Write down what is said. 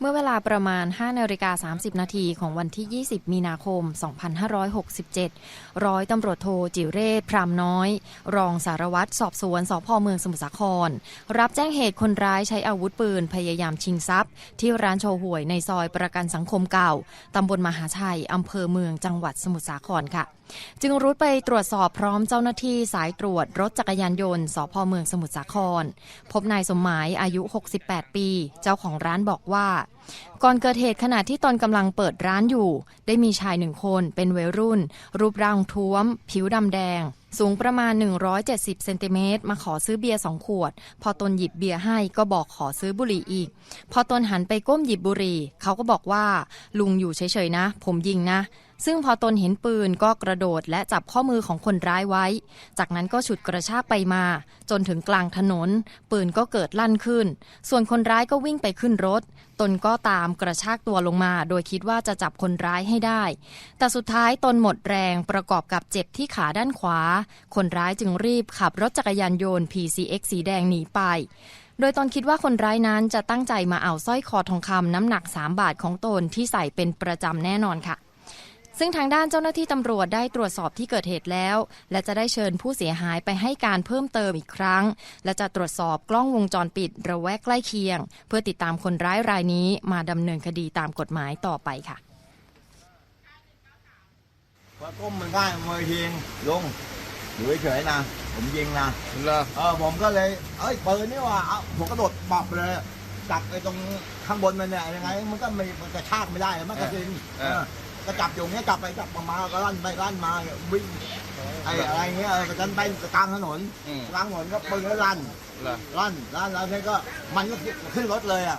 เมื่อเวลาประมาณ 5นาฬิกา30 นาทีของวันที่ 20 มีนาคม 2567 ร้อยตำรวจโทจิเรศพรามน้อย รองสารวัตรสอบสวนสพเมืองสมุทรสาคร รับแจ้งเหตุคนร้ายใช้อาวุธปืนพยายามชิงทรัพย์ ที่ร้านโชห่วยในซอยประกันสังคมเก่า ตำบลมหาชัย อำเภอเมืองจังหวัดสมุทรสาครค่ะ จึงรุดไปตรวจสอบพร้อมเจ้าหน้าที่สายตรวจรถจักรยานยนต์สพเมืองสมุทรสาคร พบนายสมหมายอายุ 68 ปี เจ้าของร้านบอกว่า ก่อนเกิดเหตุขณะที่ตนกำลังเปิดร้านอยู่ ได้มีชายหนึ่งคนเป็นวัยรุ่น รูปร่างท้วม ผิวดำแดง สูงประมาณ 170 เซนติเมตรมาขอซื้อเบียร์สองขวด พอตนหยิบเบียร์ให้ก็บอกขอซื้อบุหรี่อีก พอตนหันไปก้มหยิบบุหรี่ เขาก็บอกว่า ลุงอยู่เฉยๆนะ ผมยิงนะซึ่งพอตนเห็นปืนก็กระโดดและจับข้อมือของคนร้ายไว้ จากนั้นก็ฉุดกระชากไปมา จนถึงกลางถนน ปืนก็เกิดลั่นขึ้น ส่วนคนร้ายก็วิ่งไปขึ้นรถ ตนก็ตามกระชากตัวลงมา โดยคิดว่าจะจับคนร้ายให้ได้ แต่สุดท้ายตนหมดแรงประกอบกับเจ็บที่ขาด้านขวา คนร้ายจึงรีบขับรถจักรยานยนต์ PCX สีแดงหนีไปโดยตนคิดว่าคนร้ายนั้นจะตั้งใจมาเอาสร้อยคอทองคำน้ำหนัก 3 บาทของตนที่ใส่เป็นประจำแน่นอนค่ะ ซึ่งทางด้านเจ้าหน้าที่ตำรวจได้ตรวจสอบที่เกิดเหตุแล้ว และจะได้เชิญผู้เสียหายไปให้การเพิ่มเติมอีกครั้ง และจะตรวจสอบกล้องวงจรปิดระแวกใกล้เคียง เพื่อติดตามคนร้ายรายนี้มาดำเนินคดีตามกฎหมายต่อไปค่ะพอก้มมันได้มือยิงลงอยู่เฉยๆนะ ผมยิงนะเหรอเออผมก็เลย เอ้ยปืนนี่ว่าเอาผมกระโดดปรับเลยจับไอ้ตรงข้างบนมันเนี่ยยังไง มันก็ไม่มันกระชากไม่ได้มันกระสินเออ ก็จับอยู่เงี้ยจับไปจับมาก็ลั่นไปลั่นมาวิ่งไอ้อะไรเงี้ยเออก็กันไปกลางถนนอืม กลางถนนก็ปืนก็ลั่นเหรอ ลั่นลั่นแล้วเนี่ยก็มันก็ขึ้นรถเลยอะ